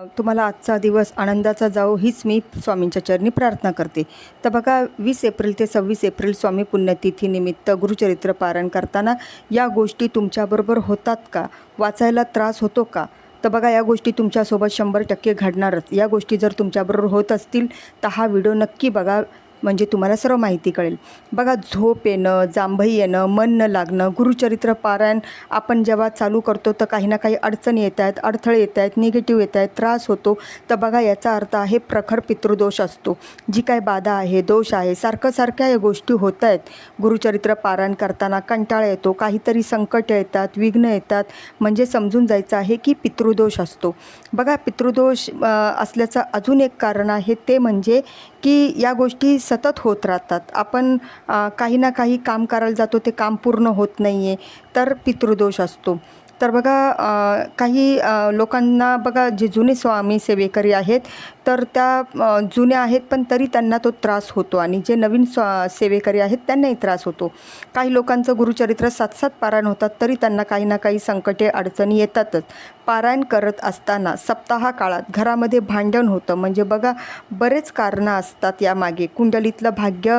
तुम्हाला आजचा दिवस आनंदाचा जाओ हीच मी स्वामींच्या चरणी प्रार्थना करते. तर बघा वीस एप्रिल ते सव्वीस एप्रिल स्वामी पुण्यतिथीनिमित्त गुरुचरित्र पारायण करताना या गोष्टी तुमच्याबरोबर होतात का? वाचायला त्रास होतो का? तर बघा या गोष्टी तुमच्यासोबत शंभर टक्के घडणारच. या गोष्टी जर तुमच्याबरोबर होत असतील तर हा व्हिडिओ नक्की बघा. म्हणजे तुम्हाला सर्व माहिती कळेल. बघा झोप येणं जांभई येणं मन न लागणं गुरुचरित्र पारायण आपण जेव्हा चालू करतो तर काही ना काही अडचणी येत आहेत अडथळे येत आहेत निगेटिव्ह येत आहेत त्रास होतो. तर बघा याचा अर्थ आहे प्रखर पितृदोष असतो. जी काय बाधा आहे दोष आहे सारखं सारख्या या गोष्टी होत आहेत. गुरुचरित्र पारायण करताना कंटाळा येतो काहीतरी संकट येतात विघ्न येतात. म्हणजे समजून जायचं आहे की पितृदोष असतो. बघा पितृदोष असल्याचं अजून एक कारण आहे ते म्हणजे की या गोष्टी सतत होत राहतात. आपण काही ना काही काम करायला जातो ते काम पूर्ण होत नाही आहे तर पितृदोष असतो. तर बघा काही लोकांना बघा जे जुने स्वामी सेवेकरी आहेत तर त्या जुन्या आहेत पण तरी त्यांना तो त्रास होतो आणि जे नवीन स्वा सेवेकरी आहेत त्यांनाही त्रास होतो. काही लोकांचं गुरुचरित्र सात सात पारायण होतात तरी त्यांना काही ना काही संकटे अडचणी येतातच. पारायण करत असताना सप्ताह काळात घरामध्ये भांडण होतं. म्हणजे बघा बरेच कारणं असतात यामागे. कुंडलीतलं भाग्य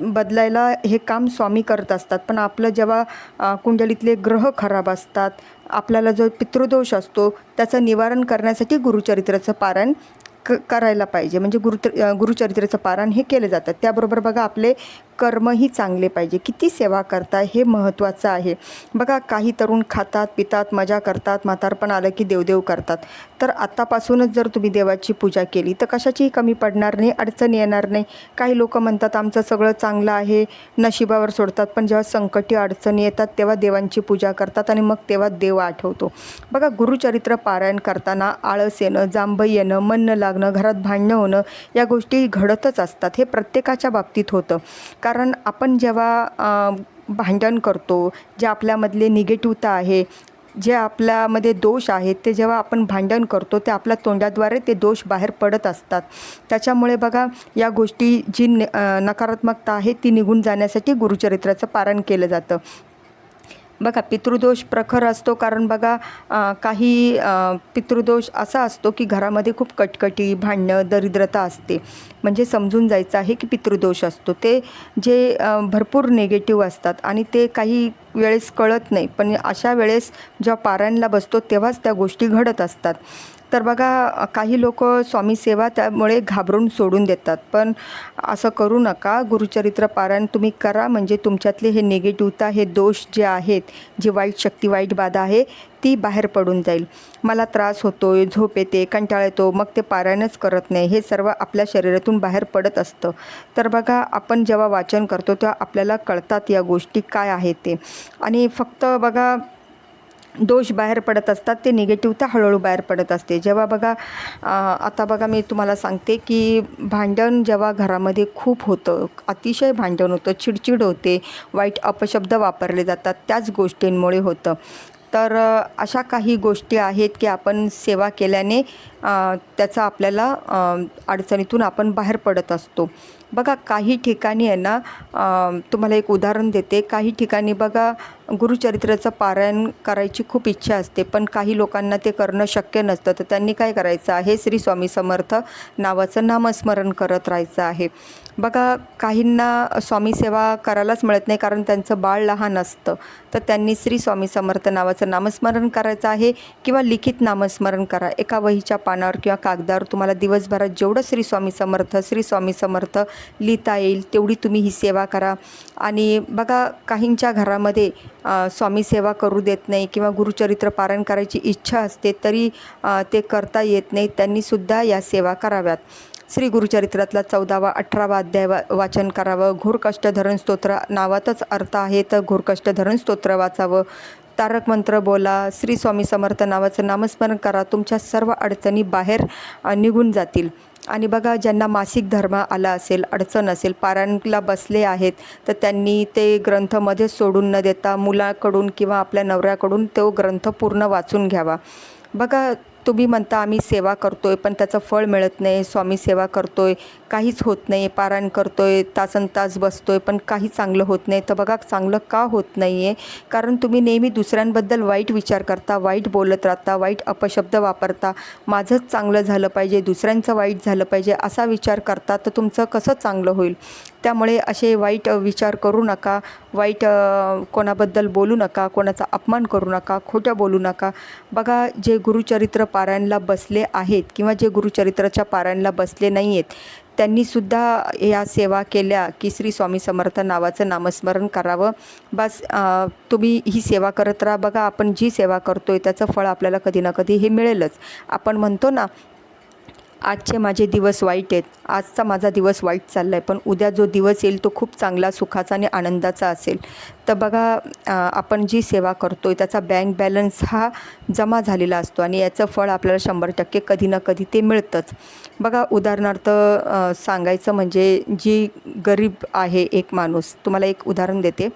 बदलायला हे काम स्वामी करत असतात. पण आपलं जेव्हा कुंडलीतले ग्रह खराब असतात आपल्याला जो पितृदोष असतो त्याचं निवारण करण्यासाठी गुरुचरित्राचं पारायण क करायला पाहिजे. म्हणजे गुरु गुरुचरित्राचं पारायण हे केलं जातं. त्याबरोबर बघा आपले कर्मही चांगले पाहिजे. किती सेवा करता हे महत्त्वाचं आहे. बघा काही तरुण खातात पितात मजा करतात म्हातारपण आलं की देवदेव करतात. तर आत्तापासूनच जर तुम्ही देवाची पूजा केली तर कशाचीही कमी पडणार नाही अडचण येणार नाही. काही लोक म्हणतात आमचं सगळं चांगलं आहे नशिबावर सोडतात. पण जेव्हा संकटी अडचणी येतात तेव्हा देवांची पूजा करतात आणि मग तेव्हा देव आठवतो. बघा गुरुचरित्र पारायण करताना आळस येणं जांभई येणं मन न लागणं घरात भांडणं होणं या गोष्टी घडतच असतात. हे प्रत्येकाच्या बाबतीत होतं. कारण आपण जेव्हा भांडण करतो जे आपल्यामधले निगेटिव्हता आहे जे आपल्यामध्ये दोष आहेत ते जेव्हा आपण भांडण करतो ते आपल्या तोंडाद्वारे ते दोष बाहेर पडत असतात. त्याच्यामुळे बघा या गोष्टी जी न नकारात्मकता आहे ती निघून जाण्यासाठी गुरुचरित्राचं पारण केलं जातं. बघा पितृदोष प्रखर असतो. कारण बघा काही पितृदोष असा असतो की घरामध्ये खूप कटकटी भांडणं दरिद्रता असते. म्हणजे समजून जायचं आहे की पितृदोष असतो. ते जे भरपूर निगेटिव्ह असतात आणि ते काही वेळेस कळत नाही. पण अशा वेळेस जेव्हा पारायणला बसतो तेव्हाच त्या गोष्टी घडत असतात. तर बघा काही लोक स्वामी सेवा त्यामुळे घाबरून सोडून देतात. पण असं करू नका. गुरुचरित्र पारायण तुम्ही करा. म्हणजे तुमच्यातले हे निगेटिव्हता हे दोष जे आहेत जी वाईट शक्ती वाईट बाधा आहे ती बाहेर पडून जाईल. मला त्रास होतो आहे झोप येते कंटाळा येतो मग ते पारायणच करत नाही. हे सर्व आपल्या शरीरातून बाहेर पडत असतं. तर बघा आपण जेव्हा वाचन करतो तेव्हा आपल्याला कळतात या गोष्टी काय आहेत ते. आणि फक्त बघा दोष बाहेर पडत असतात ते निगेटिव्हता हळूहळू बाहेर पडत असते. जेव्हा बघा आता बघा मी तुम्हाला सांगते की भांडण जेव्हा घरामध्ये खूप होतं अतिशय भांडण होतं चिडचिड होते वाईट अपशब्द वापरले जातात त्याच गोष्टींमुळे होतं. तर अशा काही गोष्टी आहेत की आपण सेवा केल्याने त्याचा आपल्याला अडचणीतून आपण बाहेर पडत असतो. बघा काही ठिकाणी आहे ना तुम्हाला एक उदाहरण देते. काही ठिकाणी बघा गुरुचरित्राचं पारायण करायची खूप इच्छा असते पण काही लोकांना ते करणं शक्य नसतं. तर त्यांनी काय करायचं आहे? श्री स्वामी समर्थ नावाचं नामस्मरण करत राहायचं आहे. बघा काहींना स्वामी सेवा करायलाच मिळत नाही कारण त्यांचं बाळ लहान असतं. तर त्यांनी श्री स्वामी समर्थ नावाचं नामस्मरण करायचं आहे किंवा लिखित नामस्मरण करा. एका वहीच्या पानावर किंवा कागदावर तुम्हाला दिवसभरात जेवढं श्री स्वामी समर्थ श्री स्वामी समर्थ लिहिता येईल तेवढी तुम्ही ही सेवा करा. आणि बघा काहींच्या घरामध्ये स्वामी सेवा करू देत नाही किंवा गुरुचरित्र पारायण करायची इच्छा असते तरी ते करता येत नाही. त्यांनीसुद्धा या सेवा कराव्यात. श्री गुरुचरित्रातला चौदावा अठरावा अध्याय वाचन करावं. घोरकष्ट धरण स्तोत्र नावातच अर्थ आहे तर घोरकष्ट धरण स्तोत्र वाचावं. तारक मंत्र बोला. श्री स्वामी समर्थ नावाचं नामस्मरण करा. तुमच्या सर्व अडचणी बाहेर निघून जातील. आणि बघा ज्यांना मासिक धर्म आला असेल अडचण असेल पारायणला बसले आहेत तर त्यांनी ते ग्रंथमध्ये सोडून न देता मुलाकडून किंवा आपल्या नवऱ्याकडून तो ग्रंथ पूर्ण वाचून घ्यावा. बघा तुम्ही म्हणता आम्ही सेवा करतोय पण त्याचं फळ मिळत नाही स्वामी सेवा करतोय काहीच होत नाही पारायण करतो आहे तासन तास आहे पण काही चांगलं होत नाही. तर बघा चांगलं का होत नाही आहे कारण तुम्ही नेहमी दुसऱ्यांबद्दल वाईट विचार करता वाईट बोलत राहता वाईट अपशब्द वापरता. माझंच चांगलं झालं पाहिजे दुसऱ्यांचं वाईट झालं पाहिजे असा विचार करता तर तुमचं कसं चांगलं होईल? त्यामुळे असे वाईट विचार करू नका. वाईट कोणाबद्दल बोलू नका कोणाचा अपमान करू नका खोट्या बोलू नका. बघा जे गुरुचरित्र पारायणला बसले आहेत किंवा जे गुरुचरित्राच्या पारायणला बसले नाही आहेत त्यांनीसुद्धा या सेवा केल्या की श्री स्वामी समर्थ नावाचं नामस्मरण करावं. बस तुम्ही ही सेवा करत राहा. बघा आपण जी सेवा करतोय त्याचं फळ आपल्याला कधी ना कधी हे मिळेलच. आपण म्हणतो ना आजचे माझे दिवस वाईट आहेत. आजचा माझा दिवस वाईट चालला आहे पण उद्या जो दिवस येईल तो खूप चांगला सुखाचा आणि आनंदाचा असेल. तर बघा आपण जी सेवा करतो आहे त्याचा बँक बॅलन्स हा जमा झालेला असतो आणि याचं फळ आपल्याला शंभर टक्के कधी ना कधी ते मिळतंच. बघा उदाहरणार्थ सांगायचं म्हणजे जी गरीब आहे एक माणूस तुम्हाला एक उदाहरण देते.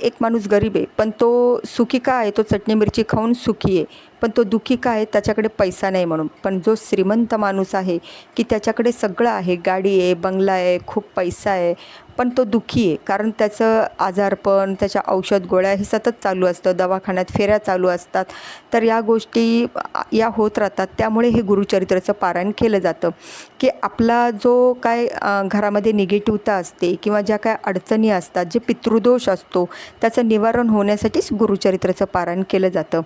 एक माणूस गरीब आहे पण तो सुखी का आहे? तो चटणी मिरची खाऊन सुखी आहे. पण तो दुःखी काय आहे त्याच्याकडे पैसा नाही म्हणून. पण जो श्रीमंत माणूस आहे की त्याच्याकडे सगळं आहे गाडी आहे बंगला आहे खूप पैसा आहे पण तो दुःखी आहे. कारण त्याचं आजारपण त्याच्या औषध गोळ्या हे सतत चालू असतं दवाखान्यात फेऱ्या चालू असतात. तर या गोष्टी या होत राहतात. त्यामुळे हे गुरुचरित्राचं पारायण केलं जातं की आपला जो काय घरामध्ये निगेटिव्हता असते किंवा ज्या काय अडचणी असतात जे पितृदोष असतो त्याचं निवारण होण्यासाठीच गुरुचरित्राचं पारायण केलं जातं.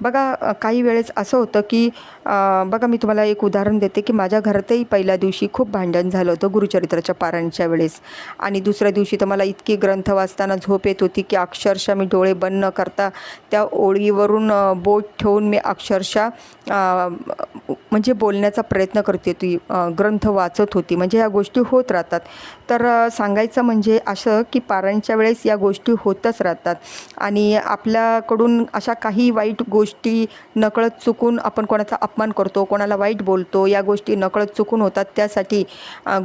बघा काही वेळेस असं होतं की बघा मी तुम्हाला एक उदाहरण देते की माझ्या घरातही पहिल्या दिवशी खूप भांडण झालं होतं गुरुचरित्राच्या पारायणच्या वेळेस. आणि दुसऱ्या दिवशी तर मला इतकी ग्रंथ वाचताना झोप येत होती की अक्षरशः मी डोळे बंद न करता त्या ओळीवरून बोट ठेवून मी अक्षरशः म्हणजे बोलण्याचा प्रयत्न करते होती ग्रंथ वाचत होती. म्हणजे या गोष्टी होत राहतात. तर सांगायचं म्हणजे असं की पारायणच्या वेळेस या गोष्टी होतच राहतात. आणि आपल्याकडून अशा काही वाईट गोष्टी नकळत चुकून आपण कोणाचा अपमान करतो कोणाला वाईट बोलतो या गोष्टी नकळत चुकून होतात. त्यासाठी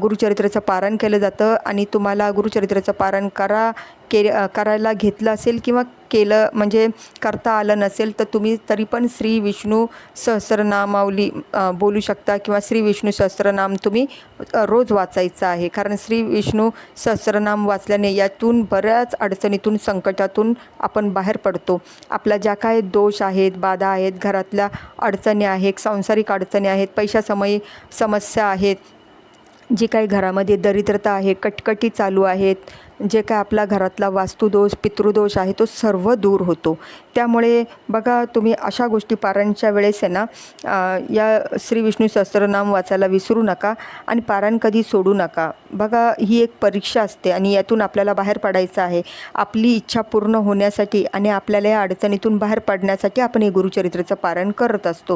गुरुचरित्राचं पारायण केलं जातं आणि तुम्हाला गुरुचरित्राचं पारायण करा के करायला घेतलं असेल किंवा केलं म्हणजे करता आलं नसेल तर तुम्ही तरी पण श्री विष्णू सहस्रनामावली बोलू शकता किंवा श्री विष्णू सहस्रनाम तुम्ही रोज वाचायचं आहे. कारण श्री विष्णू सहस्रनाम वाचल्याने यातून बऱ्याच अडचणीतून संकटातून आपण बाहेर पडतो. आपल्या ज्या काय दोष आहेत बाधा आहेत घरातल्या अडचणी आहेत सांसारिक अडचणी आहेत पैशासमयी समस्या आहेत जी काही घरामध्ये दरिद्रता आहे कटकटी चालू आहेत जे काय आपला घरातला वास्तुदोष पितृदोष आहे तो सर्व दूर होतो. त्यामुळे बघा तुम्ही अशा गोष्टी पारायणच्या वेळेस आहे ना या श्री विष्णू सहस्त्रनाम वाचायला विसरू नका आणि पारायण कधी सोडू नका. बघा ही एक परीक्षा असते आणि यातून आपल्याला बाहेर पडायचं आहे. आपली इच्छा पूर्ण होण्यासाठी आणि आपल्याला या अडचणीतून बाहेर पडण्यासाठी आपण हे गुरुचरित्राचं पारायण करत असतो.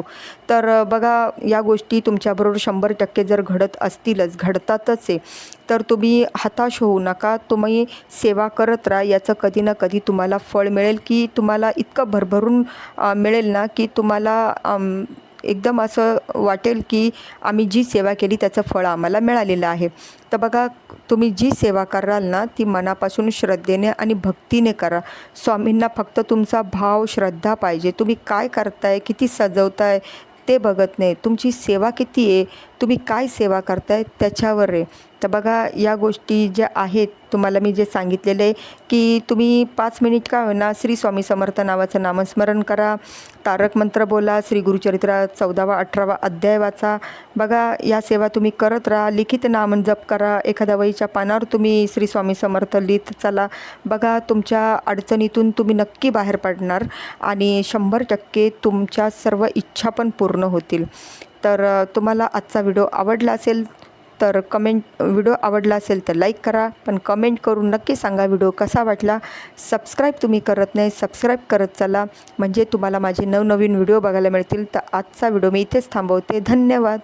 तर बघा या गोष्टी तुमच्याबरोबर शंभर टक्के जर घडत असतीलच घडतातच आहे. तर तुम्ही हताश होऊ नका. तुम्ही तुम्ही सेवा करत राहा. याचं कधी ना कधी तुम्हाला फळ मिळेल की तुम्हाला इतकं भरभरून मिळेल ना की तुम्हाला एकदम असं वाटेल की आम्ही जी सेवा केली त्याचं फळ आम्हाला मिळालेलं आहे. तर बघा तुम्ही जी सेवा कराल ना ती मनापासून श्रद्धेने आणि भक्तीने करा. स्वामींना फक्त तुमचा भाव श्रद्धा पाहिजे. तुम्ही काय करताय किती सजवताय ते बघत नाही. तुमची सेवा किती आहे तुम्ही काय सेवा करताय त्याच्यावर आहे. तर बघा या गोष्टी ज्या आहेत तुम्हाला मी जे सांगितलेलं आहे की तुम्ही पाच मिनिट का होईना श्री स्वामी समर्थ नावाचं नामस्मरण करा. तारक मंत्र बोला श्री गुरुचरित्र चौदावा अठरावा अध्याय वाचा. बघा या सेवा तुम्ही करत राहा लिखित नाम जप करा एखाद्या वहीच्या पानावर तुम्ही श्री स्वामी समर्थ लिहित चला. बघा तुमच्या अडचणीतून तुम्ही नक्की बाहेर पडणार आणि शंभर टक्के तुमच्या सर्व इच्छा पण पूर्ण होतील. तर तुम्हाला आजचा व्हिडिओ आवडला असेल तर कमेंट व्हिडिओ आवडला असेल तर लाईक करा पण कमेंट करून नक्की सांगा व्हिडिओ कसा वाटला. सबस्क्राईब तुम्ही करत नाही सबस्क्राईब करत चला. म्हणजे तुम्हाला माझे नवनवीन व्हिडिओ बघायला मिळतील. तर आजचा व्हिडिओ मी इथेच थांबवते. धन्यवाद.